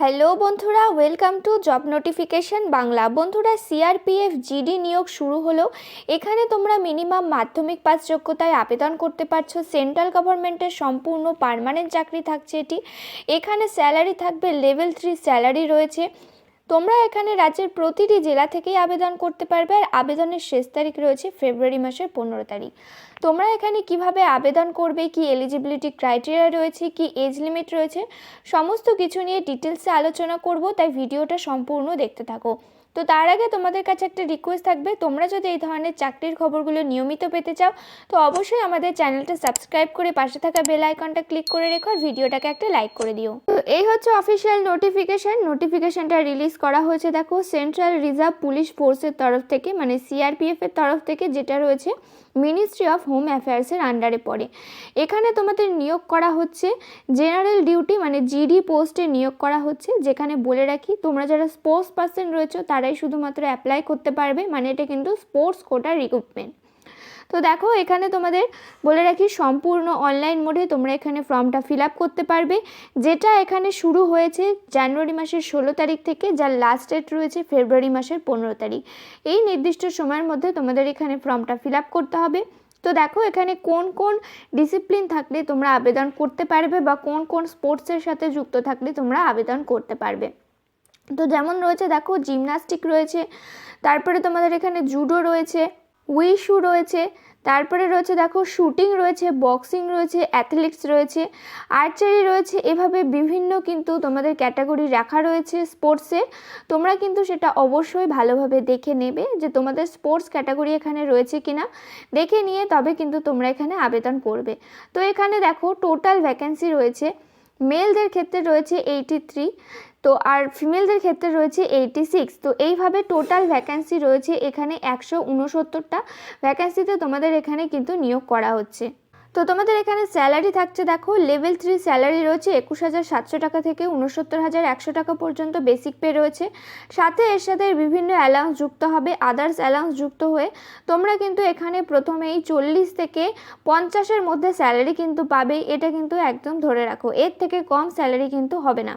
Hello বন্ধুরা welcome to job notification Bangla. বন্ধুরা CRPF GD নিয়োগ শুরু হলো। এখানে তোমরা মিনিমাম মাধ্যমিক পাস যোগ্যতায় আবেদন করতে পারছ। সেন্ট্রাল গভর্নমেন্টের সম্পূর্ণ পার্মানেন্ট চাকরি থাকছে এটি। এখানে স্যালারি থাকবে লেভেল থ্রি স্যালারি রয়েছে। তোমরা এখানে রাজ্যের প্রতিটি জেলা থেকেই আবেদন করতে পারবে আর আবেদনের শেষ তারিখ রয়েছে ফেব্রুয়ারি মাসের পনেরো তারিখ। তোমরা এখানে কীভাবে আবেদন করবে, কি এলিজিবিলিটি ক্রাইটেরিয়া রয়েছে, কি এজ লিমিট রয়েছে, সমস্ত কিছু নিয়ে ডিটেলসে আলোচনা করব, তাই ভিডিওটা সম্পূর্ণ দেখতে থাকো। তো তার আগে তোমাদের কাছে একটা রিকোয়েস্ট থাকবে। তোমরা যদি এই ধরনের চাকরির খবরগুলো নিয়মিত পেতে চাও, তো অবশ্যই আমাদের চ্যানেলটা সাবস্ক্রাইব করে পাশে থাকা বেল আইকনটা ক্লিক করে রেখো আর ভিডিওটাকে একটা লাইক করে দিও। তো এই হচ্ছে অফিসিয়াল নোটিফিকেশন নোটিফিকেশনটা রিলিজ করা হয়েছে দেখো সেন্ট্রাল রিজার্ভ পুলিশ ফোর্সের তরফ থেকে মানে সিআরপিএফ এর তরফ থেকে যেটা রয়েছে। মিনিস্ট্রি অফ হোম অ্যাফেয়ার্সের আন্ডারে পড়ে। এখানে তোমাদের নিয়োগ করা হচ্ছে জেনারেল ডিউটি মানে জিডি পোস্টে নিয়োগ করা হচ্ছে, যেখানে বলে রাখি, তোমরা যারা স্পোর্টস পার্সন রয়েছে, তারাই শুধুমাত্র অ্যাপ্লাই করতে পারবে মানে এটা কিন্তু স্পোর্টস কোটা রিক্রুটমেন্ট তো দেখো, এখানে তোমাদের বলে রাখি, সম্পূর্ণ অনলাইন মোডে তোমরা এখানে ফর্মটা ফিল আপ করতে পারবে। যেটা এখানে শুরু হয়েছে জানুয়ারি মাসের ষোলো তারিখ থেকে, যার লাস্ট ডেট রয়েছে ফেব্রুয়ারি মাসের পনেরো তারিখ। এই নির্দিষ্ট সময়ের মধ্যে তোমাদের এখানে ফর্মটা ফিল আপ করতে হবে। তো দেখো, এখানে কোন কোন ডিসিপ্লিন থাকলে তোমরা আবেদন করতে পারবে বা কোন কোন স্পোর্টসের সাথে যুক্ত থাকলে তোমরা আবেদন করতে পারবে। তো যেমন রয়েছে, দেখো জিমনাস্টিক রয়েছে, তারপরে তোমাদের এখানে জুডো রয়েছে উইশু রয়েছে, তারপরে রয়েছে দেখো শুটিং রয়েছে, বক্সিং রয়েছে অ্যাথলেটিক্স রয়েছে, আর্চারি রয়েছে, এভাবে বিভিন্ন কিন্তু তোমাদের ক্যাটাগরি রাখা রয়েছে স্পোর্টসে তোমরা কিন্তু সেটা অবশ্যই ভালোভাবে দেখে নেবে যে তোমাদের স্পোর্টস ক্যাটাগরি এখানে রয়েছে কিনা। দেখে নিয়ে তবে কিন্তু তোমরা এখানে আবেদন করবে। তো এখানে দেখো টোটাল ভ্যাকেন্সি রয়েছে মেলদের ক্ষেত্রে রয়েছে এইটি থ্রি তো আর ফিমেলদের ক্ষেত্রে রয়েছে এইটি সিক্স তো এইভাবে টোটাল ভ্যাকেন্সি রয়েছে এখানে একশো উনসত্তরটা। ভ্যাকেন্সিতে তোমাদের এখানে কিন্তু নিয়োগ করা হচ্ছে। তো তোমাদের এখানে স্যালারি থাকছে, দেখো লেভেল থ্রি স্যালারি রয়েছে একুশ হাজার সাতশো টাকা থেকে উনসত্তর হাজার একশো টাকা পর্যন্ত বেসিক পে রয়েছে। সাথে এর সাথে বিভিন্ন অ্যালাউন্স যুক্ত হবে আদার্স অ্যালাউন্স যুক্ত হয়ে তোমরা কিন্তু এখানে প্রথমেই চল্লিশ থেকে পঞ্চাশের মধ্যে স্যালারি কিন্তু পাবে, এটা কিন্তু একদম ধরে রাখো। এর থেকে কম স্যালারি কিন্তু হবে না।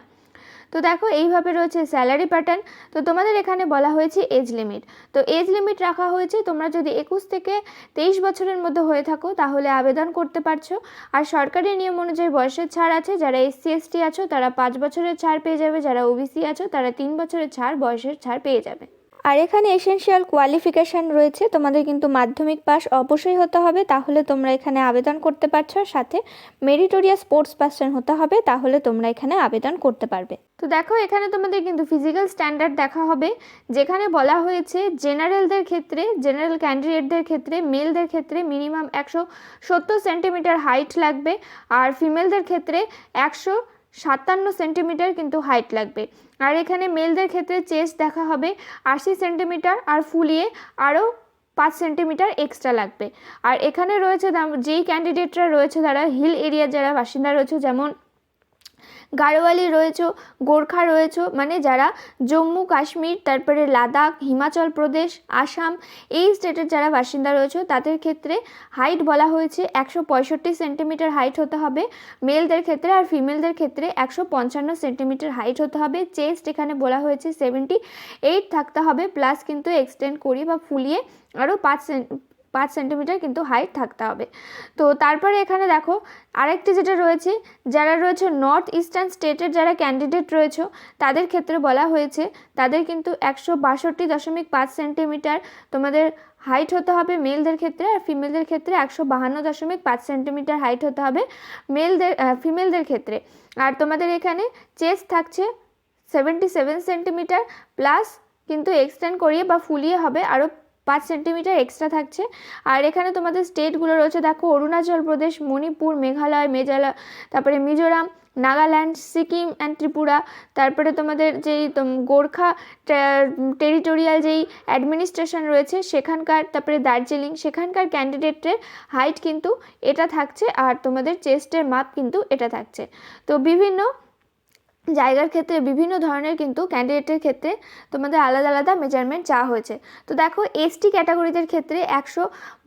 তো দেখো, এইভাবে রয়েছে স্যালারি প্যাটার্ন তো তোমাদের এখানে বলা হয়েছে এজ লিমিট তো এজ লিমিট রাখা হয়েছে, তোমরা যদি একুশ থেকে তেইশ বছরের মধ্যে হয়ে থাকো, তাহলে আবেদন করতে পারছ। আর সরকারি নিয়ম অনুযায়ী বয়সের ছাড় আছে, যারা এসসি এসটি আছো, তারা পাঁচ বছরের ছাড় পেয়ে যাবে, যারা ওবিসি আছো, তারা তিন বছরের ছাড়, বয়সের ছাড় পেয়ে যাবে। আর এখানে এসেনশিয়াল কোয়ালিফিকেশান রয়েছে। তোমাদের কিন্তু মাধ্যমিক পাস অবশ্যই হতে হবে। তাহলে তোমরা এখানে আবেদন করতে পারছ। সাথে মেরিটোরিয়া স্পোর্টস পার্সন হতে হবে। তাহলে তোমরা এখানে আবেদন করতে পারবে। তো দেখো, এখানে তোমাদের কিন্তু ফিজিক্যাল স্ট্যান্ডার্ড দেখা হবে। যেখানে বলা হয়েছে জেনারেলদের ক্ষেত্রে জেনারেল ক্যান্ডিডেটদের ক্ষেত্রে মেলদের ক্ষেত্রে মিনিমাম একশো সত্তর সেন্টিমিটার হাইট লাগবে। আর ফিমেলদের ক্ষেত্রে একশো সাতান্ন সেন্টিমিটার কিন্তু হাইট লাগবে। আর এখানে মেলদের ক্ষেত্রে চেস্ট দেখা হবে আশি সেন্টিমিটার আর ফুলিয়ে আরও পাঁচ সেন্টিমিটার এক্সট্রা লাগবে। আর এখানে রয়েছে যেই ক্যান্ডিডেটরা রয়েছে, তারা হিল এরিয়া যারা বাসিন্দা রয়েছে, যেমন গাড়োয়ালি রয়েছে, গোর্খা রয়েছে মানে যারা জম্মু, কাশ্মীর, তারপরে লাদাখ, হিমাচল প্রদেশ, আসাম, এই স্টেটের যারা বাসিন্দা রয়েছে, তাদের ক্ষেত্রে হাইট বলা হয়েছে একশো পঁয়ষট্টি সেন্টিমিটার হাইট হতে হবে। মেলদের ক্ষেত্রে আর ফিমেলদের ক্ষেত্রে একশো পঞ্চান্ন সেন্টিমিটার হাইট হতে হবে। চেস্ট এখানে বলা হয়েছে সেভেন্টি এইট থাকতে হবে প্লাস কিন্তু এক্সটেন্ড করিয়ে বা ফুলিয়ে আরও পাঁচ পাঁচ সেন্টিমিটার কিন্তু হাইট থাকতে হবে। তো তারপরে এখানে দেখো, আরেকটি যেটা রয়েছে, যারা রয়েছে নর্থ ইস্টার্ন স্টেটের যারা ক্যান্ডিডেট রয়েছে, তাদের ক্ষেত্রে বলা হয়েছে, তাদের কিন্তু একশো বাষট্টি দশমিক পাঁচ সেন্টিমিটার তোমাদের হাইট হতে হবে মেলদের ক্ষেত্রে, আর ফিমেলদের ক্ষেত্রে একশো বাহান্ন দশমিক পাঁচ সেন্টিমিটার হাইট হতে হবে মেলদের ফিমেলদের ক্ষেত্রে। আর তোমাদের এখানে চেস্ট থাকছে সেভেন্টি সেভেন সেন্টিমিটার প্লাস কিন্তু এক্সটেন্ড করিয়ে বা ফুলিয়ে হবে আরও পাঁচ সেন্টিমিটার এক্সট্রা থাকছে। আর এখানে তোমাদের স্টেটগুলো রয়েছে, দেখো অরুণাচল প্রদেশ, মণিপুর, মেঘালয় মেজালয় তারপরে মিজোরাম, নাগাল্যান্ড, সিকিম অ্যান্ড ত্রিপুরা। তারপরে তোমাদের যেই গোর্খা টেরিটোরিয়াল যেই অ্যাডমিনিস্ট্রেশন রয়েছে, সেখানকার তারপরে দার্জিলিং, সেখানকার ক্যান্ডিডেটের হাইট কিন্তু এটা থাকছে আর তোমাদের চেস্টের মাপ কিন্তু এটা থাকছে। তো বিভিন্ন জায়গার ক্ষেত্রে বিভিন্ন ধরনের কিন্তু ক্যান্ডিডেটের ক্ষেত্রে তোমাদের আলাদা আলাদা মেজারমেন্ট চাওয়া হয়েছে। তো দেখো এসটি ক্যাটাগরিদের ক্ষেত্রে একশো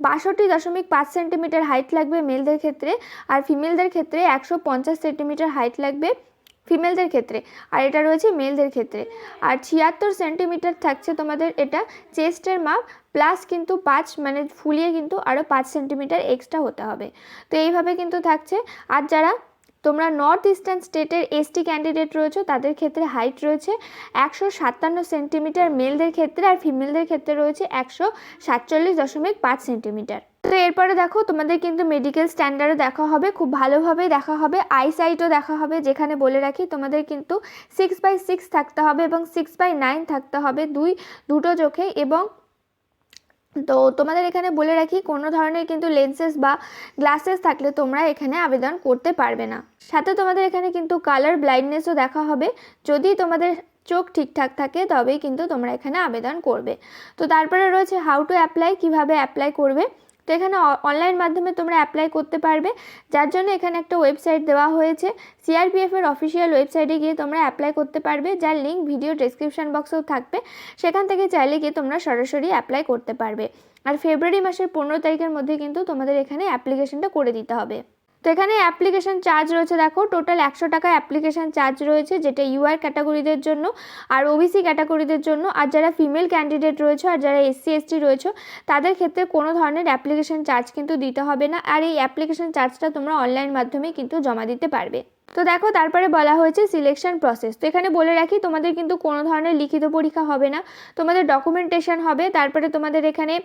বাষট্টি দশমিক পাঁচ সেন্টিমিটার হাইট লাগবে মেলদের ক্ষেত্রে আর ফিমেলদের ক্ষেত্রে একশো পঞ্চাশ সেন্টিমিটার হাইট লাগবে ফিমেলদের ক্ষেত্রে। আর এটা রয়েছে মেলদের ক্ষেত্রে। আর ছিয়াত্তর সেন্টিমিটার থাকছে তোমাদের এটা চেস্টের মাপ প্লাস কিন্তু পাঁচ মানে ফুলিয়ে কিন্তু আরও পাঁচ সেন্টিমিটার এক্সট্রা হতে হবে। তো এইভাবে কিন্তু থাকছে। আর যারা তোমরা নর্থ ইস্টার্ন স্টেটের এসটি ক্যান্ডিডেট রয়েছে, তাদের ক্ষেত্রে হাইট রয়েছে একশো সাতান্ন সেন্টিমিটার মেলদের ক্ষেত্রে আর ফিমেলদের ক্ষেত্রে রয়েছে একশো সাতচল্লিশ দশমিক পাঁচ সেন্টিমিটার তো এরপরে দেখো, তোমাদের কিন্তু মেডিকেল স্ট্যান্ডার্ডও দেখা হবে, খুব ভালোভাবেই দেখা হবে আইসাইটও দেখা হবে, যেখানে বলে রাখি তোমাদের কিন্তু সিক্স বাই সিক্স থাকতে হবে এবং সিক্স বাই নাইন থাকতে হবে, দুই, দুটো চোখে এবং তো তোমাদের এখানে বলে রাখি, কোনো ধরনের কিন্তু লেন্সেস বা গ্লাসেস থাকলে তোমরা এখানে আবেদন করতে পারবে না। সাথে তোমাদের এখানে কিন্তু কালার ব্লাইন্ডনেসও দেখা হবে। যদি তোমাদের চোখ ঠিকঠাক থাকে, তবেই কিন্তু তোমরা এখানে আবেদন করবে। তো তারপরে রয়েছে হাউ টু অ্যাপ্লাই কীভাবে অ্যাপ্লাই করবে। তো এখানে অনলাইন মাধ্যমে তোমরা অ্যাপ্লাই করতে পারবে। যার জন্য এখানে একটা ওয়েবসাইট দেওয়া হয়েছে। সিআরপিএফের অফিসিয়াল ওয়েবসাইটে গিয়ে তোমরা অ্যাপ্লাই করতে পারবে। যার লিঙ্ক ভিডিও ডেসক্রিপশন বক্সেও থাকবে। সেখান থেকে চাইলে গিয়ে তোমরা সরাসরি অ্যাপ্লাই করতে পারবে। আর ফেব্রুয়ারি মাসের পনেরো তারিখের মধ্যে কিন্তু তোমাদের এখানে অ্যাপ্লিকেশনটা করে দিতে হবে। তো এখানে অ্যাপ্লিকেশন চার্জ রয়েছে, দেখো। টোটাল একশো টাকা অ্যাপ্লিকেশন চার্জ রয়েছে, যেটা ইউআর ক্যাটাগরিদের জন্য আর ওবিসি ক্যাটাগরিদের জন্য। আর যারা ফিমেল ক্যান্ডিডেট রয়েছে আর যারা এসসি এসটি রয়েছে, তাদের ক্ষেত্রে কোনো ধরনের অ্যাপ্লিকেশন চার্জ কিন্তু দিতে হবে না। আর এই অ্যাপ্লিকেশন চার্জটা তোমরা অনলাইন মাধ্যমে কিন্তু জমা দিতে পারবে। তো দেখো, তারপরে বলা হয়েছে সিলেকশন প্রসেস তো এখানে বলে রাখি, তোমাদের কিন্তু কোনো ধরনের লিখিত পরীক্ষা হবে না। তোমাদের ডকুমেন্টেশন হবে, তারপরে তোমাদের এখানে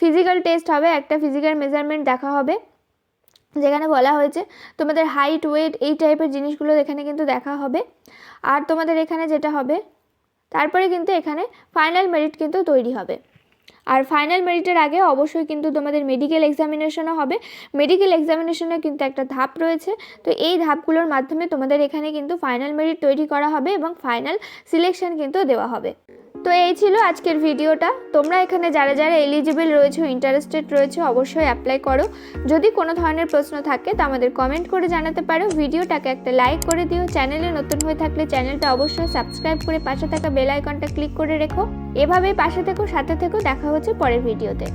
ফিজিক্যাল টেস্ট হবে, একটা ফিজিক্যাল মেজারমেন্ট দেখা হবে। যেখানে বলা হয়েছে তোমাদের হাইট ওয়েট এই টাইপের জিনিসগুলো এখানে কিন্তু দেখা হবে। আর তোমাদের এখানে যেটা হবে, তারপরে কিন্তু এখানে ফাইনাল মেরিট কিন্তু তৈরি হবে। আর ফাইনাল মেরিটের আগে অবশ্যই কিন্তু তোমাদের মেডিকেল এক্সামিনেশনও হবে। মেডিকেল এক্সামিনেশনে কিন্তু একটা ধাপ রয়েছে। তো এই ধাপগুলোর মাধ্যমে তোমাদের এখানে কিন্তু ফাইনাল মেরিট তৈরি করা হবে এবং ফাইনাল সিলেকশন কিন্তু দেওয়া হবে। তো এই ছিল আজকের ভিডিওটা। তোমরা এখানে যারা যারা এলিজিবল রয়েছে ইন্টারেস্টেড রয়েছে, অবশ্যই অ্যাপ্লাই করো। যদি কোনো ধরনের প্রশ্ন থাকে তা আমাদের কমেন্ট করে জানাতে পারো। ভিডিওটাকে একটা লাইক করে দিও। চ্যানেলে নতুন হয়ে থাকলে চ্যানেলটা অবশ্যই সাবস্ক্রাইব করে পাশে থাকা বেল আইকনটা ক্লিক করে রেখো। এভাবেই পাশে থেকো, সাথে থেকো। দেখা হচ্ছে পরের ভিডিওতে।